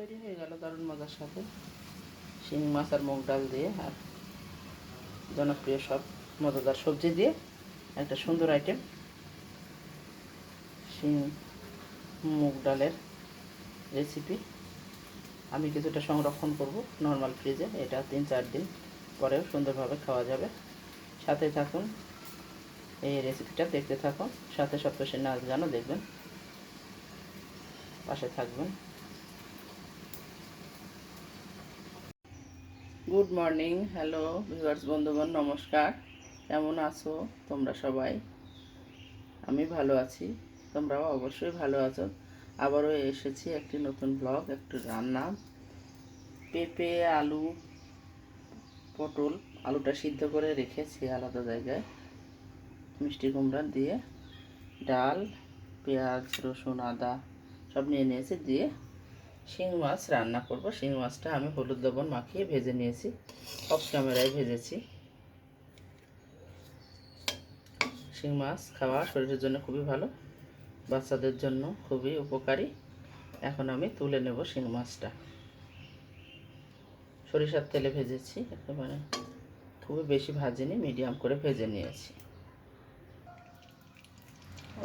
তৈরি হয়ে গেল দারুণ মজার সাথে। শিং মাছ আর মুগ ডাল দিয়ে আর জনপ্রিয় সব মজাদার সবজি দিয়ে একটা সুন্দর আইটেম শিং মুগ ডালের রেসিপি আমি কিছুটা সংরক্ষণ করব নর্মাল ফ্রিজে এটা তিন চার দিন পরেও সুন্দরভাবে খাওয়া যাবে। সাথে থাকুন, এই রেসিপিটা দেখতে থাকুন, সাথে সপ্তশী নাচ গানও দেখবেন। পাশে থাকবেন। গুড মর্নিং হ্যালো ভিউয়ার্স বন্ধুগণ, নমস্কার। কেমন আছো তোমরা সবাই? আমি ভালো আছি। তোমরাও অবশ্যই ভালো আছো। আবারও এসেছি একটি নতুন ব্লগ একটু রান্না। পেঁপে, আলু, পটল, আলুটা সিদ্ধ করে রেখেছি আলাদা জায়গায়। মিষ্টি কুমড়া দিয়ে, ডাল, পেঁয়াজ, রসুন, আদা সব নিয়ে নিয়েছি, দিয়ে শিং মাছ রান্না করব। শিং মাছটা আমি হলুদ লবণ মাখিয়ে ভেজে নিয়েছি। অফ ক্যামেরায় ভেজেছি। শিং মাছ খাওয়া শরীরের জন্য খুবই ভালো, বাচ্চাদের জন্য খুবই উপকারী। এখন আমি তুলে নেব শিং মাছটা। সরিষার তেলে ভেজেছি, একেবারে খুবই বেশি ভাজিনি, মিডিয়াম করে ভেজে নিয়েছি।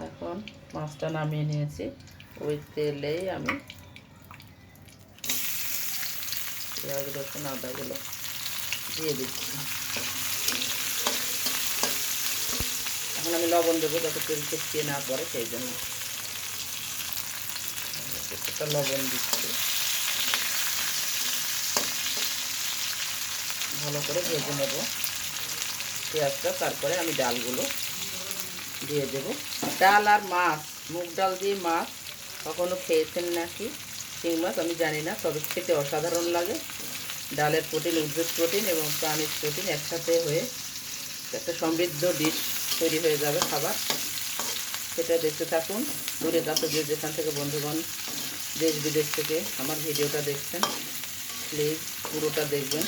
এখন মাছটা নামিয়ে নিয়েছি। ওই তেলেই আমি পেঁয়াজ রসুন আদাগুলো দিয়ে দিচ্ছি। এখন আমি লবণ দেবো যাতে তেল ছিটকিয়ে না পড়ে, সেই জন্য লবণ দিচ্ছি। ভালো করে ভেজে নেব পেঁয়াজটা, তারপরে আমি ডালগুলো দিয়ে দেব। ডাল আর মাছ, মুগ ডাল দিয়ে মাছ কখনো খেয়েছেন নাকি? শিং মাছ, আমি জানি না, তবে খেতে অসাধারণ লাগে। ডালের প্রোটিন, উদ্ভিদ প্রোটিন এবং প্রাণীর প্রোটিন একসাথে হয়ে একটা সমৃদ্ধ ডিশ তৈরি হয়ে যাবে খাবার। সেটা দেখতে থাকুন। দূরে কাছে যে যেখান থেকে বন্ধুগণ দেশ বিদেশ থেকে আমার ভিডিওটা দেখছেন, প্লিজ পুরোটা দেখবেন।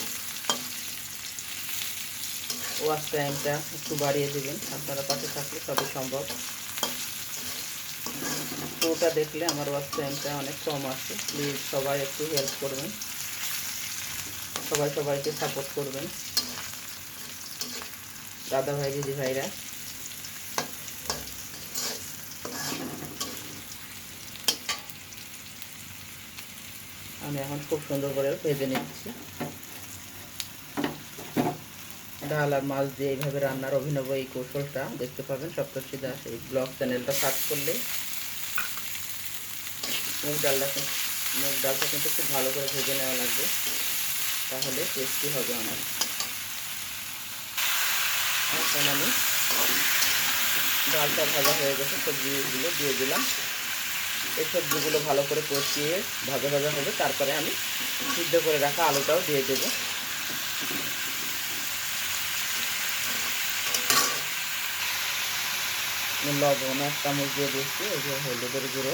ওয়াচ টাইমটা একটু বাড়িয়ে দেবেন, আপনারা পাশে থাকলে সবই সম্ভব। পুরোটা দেখলে আমার ওয়াচ টাইমটা অনেক কম আছে প্লিজ সবাই একটু হেল্প করবেন। সবাই সবাইকে সাপোর্ট করবেন। দাদা ভাই, দিদি ভাইরা। আমি এখন খুব সুন্দর করে ভেজে নিচ্ছি। ডাল আর মাছ দিয়ে এইভাবে রান্নার অভিনব এই কৌশলটা দেখতে পাবেন। সপ্তর্ষি দাস এই ব্লগ চ্যানেলটা সার্চ করলে মুগ ডালটা মুগ ডালটা কিন্তু খুব ভালো করে ভেজে নেওয়া লাগবে। তাহলে টেস্টি হবে আমার এখন আমি ডালটা ভাজা হয়ে গেছে, সবজিগুলো দিয়ে দিলাম। এই সবজিগুলো ভালো করে কষিয়ে ভাজা ভাজা হবে, তারপরে আমি সিদ্ধ করে রাখা আলুটাও দিয়ে দেবো। লবণ এক চামচ দিয়ে দিচ্ছি এই যে হলুদের গুঁড়ো।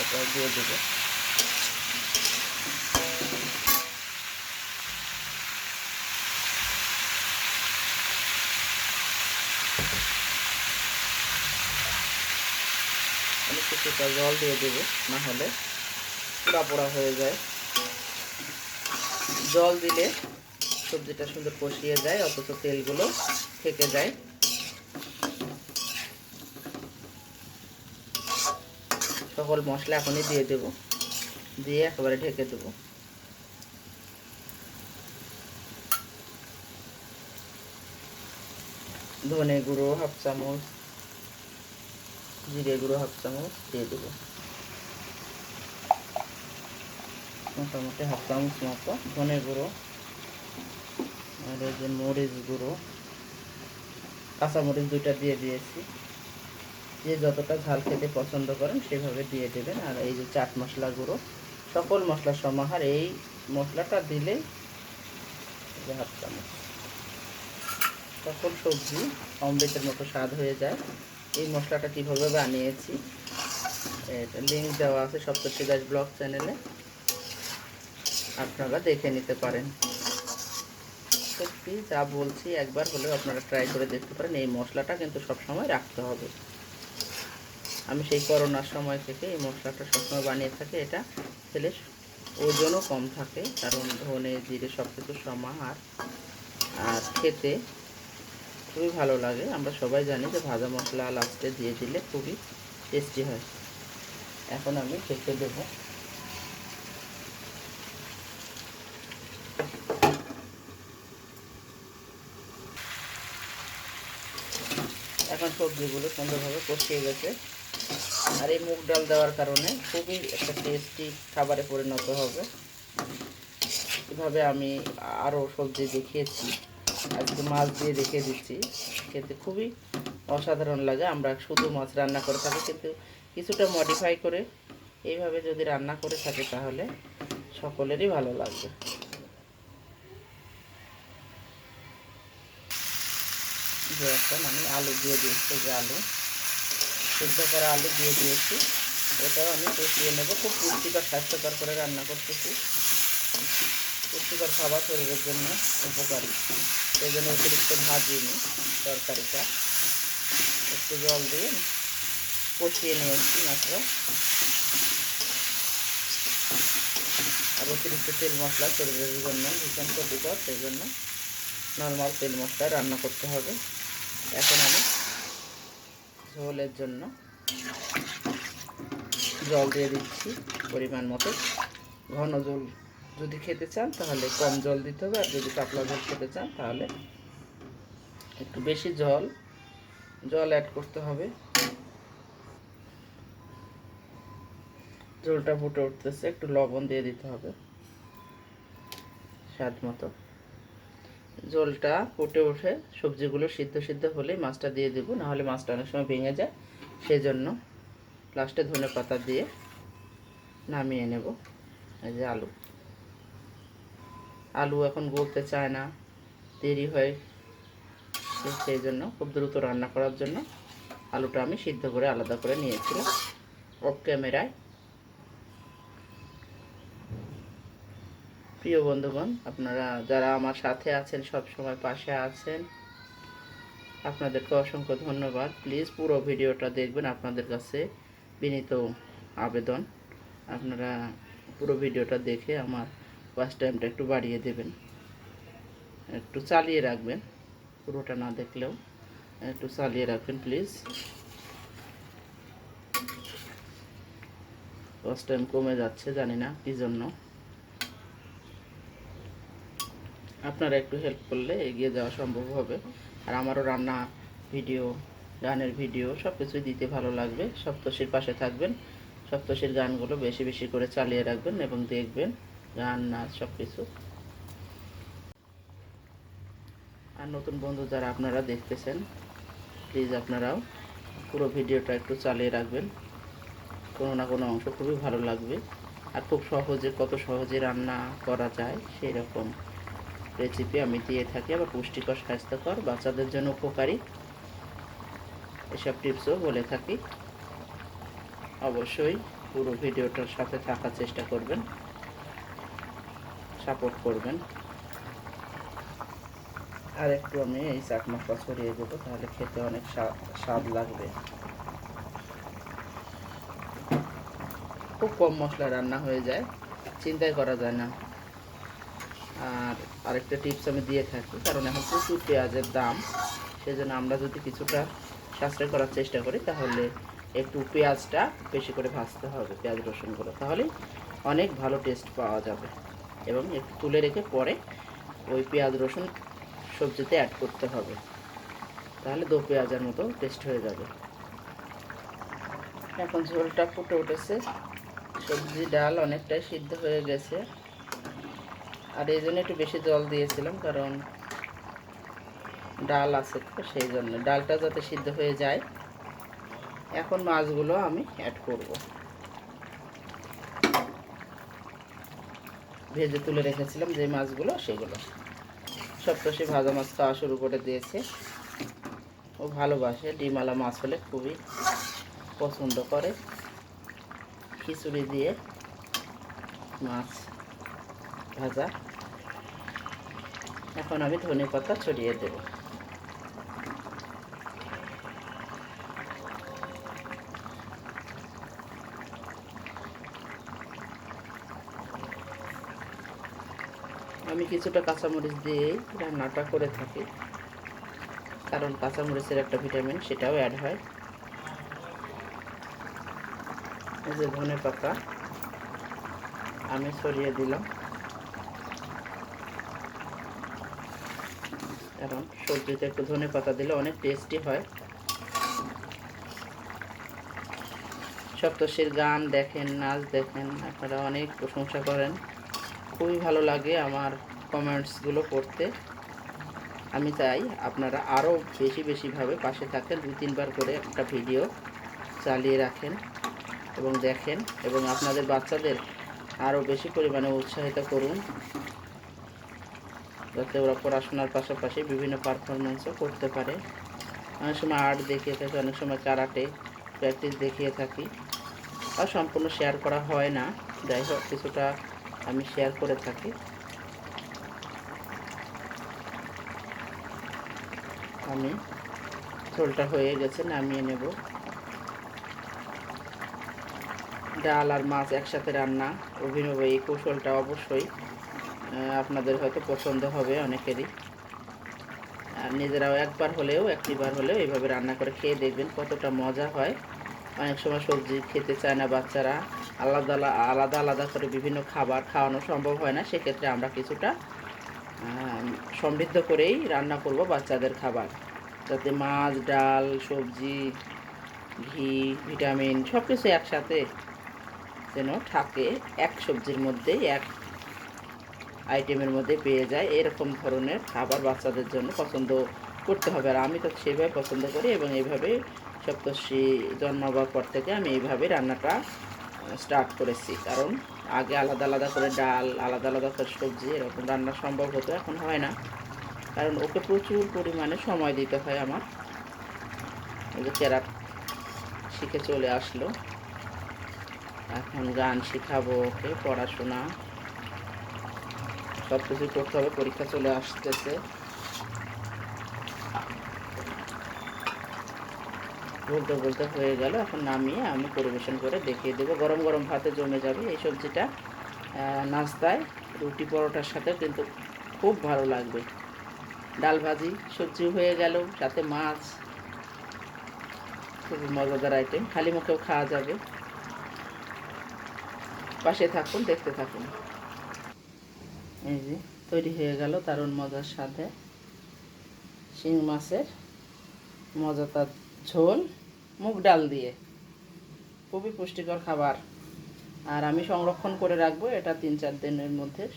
এটাও দিয়ে দেবো। আমি কিছুটা জল দিয়ে দেবো, না হলে পোড়া পোড়া হয়ে যায়। জল দিলে সবজিটা সুন্দর কষিয়ে যায়, অথচ তেলগুলো থেকে যায়। সকল মশলা এখনই দিয়ে দেব। দিয়ে একেবারে ঢেকে দেবো। ধনে গুঁড়ো হাফ চামচ, জিরে গুঁড়ো হাফ চামচ দিয়ে দেবো। মোটামুটি হাফ চামচ মতো ধনে গুঁড়ো, আর এই যে মরিচ গুঁড়ো, কাঁচামরিচ দুইটা দিয়ে দিয়েছি। যে যতটা ঝাল খেতে পছন্দ করেন সেভাবে দিয়ে দেবেন। আর এই যে চাট মশলা গুঁড়ো, সকল মশলার সমাহার, এই মশলাটা দিলে হাফ চামচ, সকল সবজি অমৃতের মতো স্বাদ হয়ে যায়। এই মশলাটা কীভাবে বানিয়েছি এটা লিঙ্ক দেওয়া আছে সপ্তর্ষি দাস ব্লগ চ্যানেলে। আপনারা দেখে নিতে পারেন। সত্যি যা বলছি একবার হলেও আপনারা ট্রাই করে দেখতে পারেন। এই মশলাটা কিন্তু সবসময় রাখতে হবে। আমি সেই করোনার সময় থেকে এই মশলাটা সবসময় বানিয়ে থাকি। এটা তেলে ওজনও কম থাকে, কারণ ধনে, জিরে সব কিছু সমাহার আর খেতে খুবই ভালো লাগে। আমরা সবাই জানি যে ভাজা মশলা লাস্টে দিয়ে দিলে খুবই টেস্টি হয়। এখন আমি খেতে দেবো। এখন সবজিগুলো সুন্দরভাবে কষিয়ে গেছে। আর এই মুগ ডাল দেওয়ার কারণে খুবই একটা টেস্টি খাবারে পরিণত হবে। এভাবে আমি আরও সবজি দেখিয়েছি, আজকে মাছ দিয়ে রেখে দিচ্ছি। খেতে খুবই অসাধারণ লাগে, আমরা শুধু মাছ রান্না করে থাকি, কিন্তু কিছুটা মডিফাই করে এইভাবে যদি রান্না করে থাকে তাহলে সকলেরই ভালো লাগবে। এখন আমি আলু দিয়ে দিয়েছি, যে আলু। সিদ্ধ করা আলু দিয়ে দিয়েছি। এটাও আমি কষিয়ে নেব। খুব পুষ্টিকর স্বাস্থ্যকর করে রান্না করতেছি। পুষ্টিকর খাবার শরীরের জন্য উপকারী। সেই জন্য অতিরিক্ত ভাজিয়ে নিই তরকারিটা। একটু জল দিয়ে কষিয়ে নিয়েছি মাত্র। আর অতিরিক্ত তেল মশলা শরীরের জন্য ভীষণ ক্ষতিকর। সেই জন্য নর্মাল তেল মশলা রান্না করতে হবে। এখন আমি ঝোলের জন্য জল দিয়ে দিচ্ছি পরিমাণ মতো। ঘন জল যদি খেতে চান তাহলে কম জল দিতে হবে, আর যদি পাতলা জল খেতে চান তাহলে একটু বেশি জল জল অ্যাড করতে হবে। ঝোলটা ফুটে উঠতেছে, একটু লবণ দিয়ে দিতে হবে। স্বাদ মতো। জলটা ফুটে উঠে সবজিগুলো সিদ্ধ সিদ্ধ হলেই মাছটা দিয়ে দেবো, নাহলে মাছটা অনেক সময় ভেঙে যায়। সেই জন্য লাস্টে ধনে পাতা দিয়ে নামিয়ে নেব, এই যে আলু। আলু এখন গলতে চায় না, দেরি হয় সেই জন্য খুব দ্রুত রান্না করার জন্য আলুটা আমি সিদ্ধ করে আলাদা করে নিয়েছিলাম। অফ ক্যামেরায় প্রিয় বন্ধুগণ, আপনারা যারা আমার সাথে আছেন, সব সময় পাশে আছেন, আপনাদেরকে অসংখ্য ধন্যবাদ। প্লিজ পুরো ভিডিওটা দেখবেন আপনাদের কাছে বিনীত আবেদন। আপনারা পুরো ভিডিওটা দেখে আমার ওয়াচ টাইমটা একটু বাড়িয়ে দেবেন। একটু চালিয়ে রাখবেন, পুরোটা না দেখলেও একটু চালিয়ে রাখবেন প্লিজ ওয়াচ টাইম কমে যাচ্ছে, জানি না কী জন্য। আপনারা একটু হেল্প করলে এগিয়ে যাওয়া সম্ভব হবে। আর আমারও রান্না ভিডিও গানের ভিডিও সব কিছুই দিতে ভালো লাগবে। সপ্তশীর পাশে থাকবেন। সপ্তশীর গানগুলো বেশি বেশি করে চালিয়ে রাখবেন এবং দেখবেন গান, নাচ সব কিছু আর নতুন বন্ধু যারা আপনারা দেখতেছেন প্লিজ আপনারাও পুরো ভিডিওটা একটু চালিয়ে রাখবেন। কোনো না কোনো অংশ খুবই ভালো লাগবে। আর খুব সহজে, কত সহজে রান্না করা যায় সেই রকম রেসিপি আমি দিয়ে থাকি, আবার পুষ্টিকর স্বাস্থ্যকর, বাচ্চাদের জন্য উপকারী। এসব টিপসও বলে থাকি। অবশ্যই পুরো ভিডিওটার সাথে থাকার চেষ্টা করবেন। সাপোর্ট করবেন। আর একটু আমি এই চাট মশলা ছড়িয়ে দেবো, তাহলে খেতে অনেক স্বাদ লাগবে। খুব কম মশলা রান্না হয়ে যায়, চিন্তাই করা যায় না। আর আরেকটা টিপস আমি দিয়ে থাকি, কারণ এখন প্রচুর পেঁয়াজের দাম। সেজন্য আমরা যদি কিছুটা সাশ্রয় করার চেষ্টা করি, তাহলে একটু পেঁয়াজটা বেশি করে ভাজতে হবে, পেঁয়াজ রসুনগুলো। তাহলেই অনেক ভালো টেস্ট পাওয়া যাবে। এবং একটু তুলে রেখে পরে ওই পেঁয়াজ, রসুন সবজিতে অ্যাড করতে হবে। তাহলে দো পেঁয়াজের মতো টেস্ট হয়ে যাবে। এখন ঝোলটা ফুটে উঠেছে। সবজি ডাল অনেকটাই সিদ্ধ হয়ে গেছে। আর এই জন্য একটু বেশি জল দিয়েছিলাম, কারণ ডাল আছে তো সেই জন্য। ডালটা যাতে সিদ্ধ হয়ে যায়, এখন মাছগুলো আমি অ্যাড করব। ভেজে তুলে রেখেছিলাম যে মাছগুলো, সেগুলো। সপ্তষী ভাজা মাছ খাওয়া শুরু করে দিয়েছে। ও ভালোবাসে ডিমালা মাছ হলে খুবই পছন্দ করে। খিচুড়ি দিয়ে মাছ। ভাজা। এখন আমি ধনে পাতা ছড়িয়ে দেব। আমি কিছুটা কাঁচামরিচ দিয়ে রান্নাটা করে থাকি, কারণ কাঁচামরিচের একটা ভিটামিন সেটাও অ্যাড হয়। এই যে ধনে পাতা, আমি ছড়িয়ে দিলাম। কারণ সবজিতে একটু ধনে পাতা দিলে অনেক টেস্টি হয়। সপ্তর্ষির গান দেখেন, নাচ দেখেন, আপনারা অনেক প্রশংসা করেন। খুবই ভালো লাগে আমার কমেন্টসগুলো পড়তে। আমি চাই আপনারা আরও বেশি বেশিভাবে পাশে থাকেন, দুই তিনবার করে একটা ভিডিও চালিয়ে রাখেন এবং দেখেন এবং আপনাদের বাচ্চাদের আরও বেশি পরিমাণে উৎসাহিত করুন। যাতে ওরা পড়াশোনার পাশাপাশি বিভিন্ন পারফরমেন্সও করতে পারে। অনেক সময় আর্ট দেখিয়ে থাকি, অনেক সময় কারাটে প্র্যাকটিস দেখিয়ে থাকি। আর সম্পূর্ণ শেয়ার করা হয় না। যাই হোক, কিছুটা আমি শেয়ার করে থাকি। আমি ঝোলটা হয়ে গেছে, নামিয়ে নেব। ডাল আর মাছ একসাথে রান্না, অভিনব এই কৌশলটা অবশ্যই। আপনাদের হয়তো পছন্দ হবে অনেকেরই। আর নিজেরাও একবার হলেও, একটিবার হলেও এইভাবে রান্না করে খেয়ে দেখবেন কতটা মজা হয়। অনেক সময় সবজি খেতে চায় না বাচ্চারা। আলাদা আলাদা আলাদা করে বিভিন্ন খাবার খাওয়ানো সম্ভব হয় না। সেক্ষেত্রে আমরা কিছুটা সমৃদ্ধ করেই রান্না করব বাচ্চাদের খাবার। যাতে মাছ, ডাল, সবজি, ঘি, ভিটামিন সব কিছু একসাথে যেন থাকে। এক সবজির মধ্যেই এক আইটেমের মধ্যে পেয়ে যায়। এরকম ধরনের খাবার বাচ্চাদের জন্য পছন্দ করতে হবে। আর আমি তো সেভাবে পছন্দ করি এবং এইভাবে সপ্তর্ষি জন্মাবার পর থেকে আমি এইভাবে রান্নাটা স্টার্ট করেছি। কারণ আগে আলাদা আলাদা করে ডাল, আলাদা আলাদা করে সবজি, এরকম রান্না সম্ভব হতো, এখন হয় না। কারণ ওকে প্রচুর পরিমাণে সময় দিতে হয় আমার। যে ক্যারাট শিখে চলে আসলো। এখন গান শিখাবো ওকে, পড়াশোনা সব কিছু করতে হবে, পরীক্ষা চলে আসতেছে। বলতে বলতে হয়ে গেল, এখন নামিয়ে আমি পরিবেশন করে দেখিয়ে দেবো। গরম গরম ভাতে জমে যাবে এই সবজিটা। নাস্তায় রুটি পরোটার সাথে কিন্তু খুব ভালো লাগবে। ডাল ভাজি সবজি হয়ে গেল, সাথে মাছ। খুবই মজাদার আইটেম খালি মুখেও খাওয়া যাবে। পাশে থাকুন, দেখতে থাকুন। এই যে, তৈরি হয়ে গেল দারুণ মজার সাথে। শিং মাছের মজাদার ঝোল, মুগ ডাল দিয়ে। খুবই পুষ্টিকর খাবার। আর আমি সংরক্ষণ করে রাখব, এটা তিন চার দিনের মধ্যে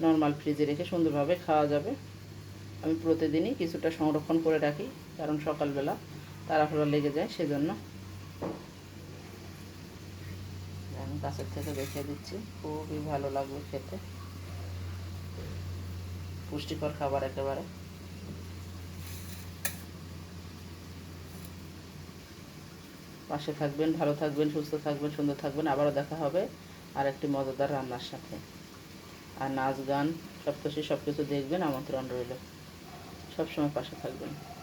নর্মাল ফ্রিজে রেখে সুন্দরভাবে খাওয়া যাবে। আমি প্রতিদিনই কিছুটা সংরক্ষণ করে রাখি, কারণ সকালবেলা তাড়াহুড়া লেগে যায় সেজন্য। আমি কাছের থেকে দেখিয়ে দিচ্ছি, খুবই ভালো লাগবে খেতে। পুষ্টিকর খাবার একেবারে। পাশে থাকবেন, ভালো থাকবেন, সুস্থ থাকবেন, সুন্দর থাকবেন। আবারও দেখা হবে আর একটি মজাদার রান্নার সাথে। আর নাচ, গান সব কিছু সব কিছু দেখবেন, আমন্ত্রণ রইল। সবসময় পাশে থাকবেন।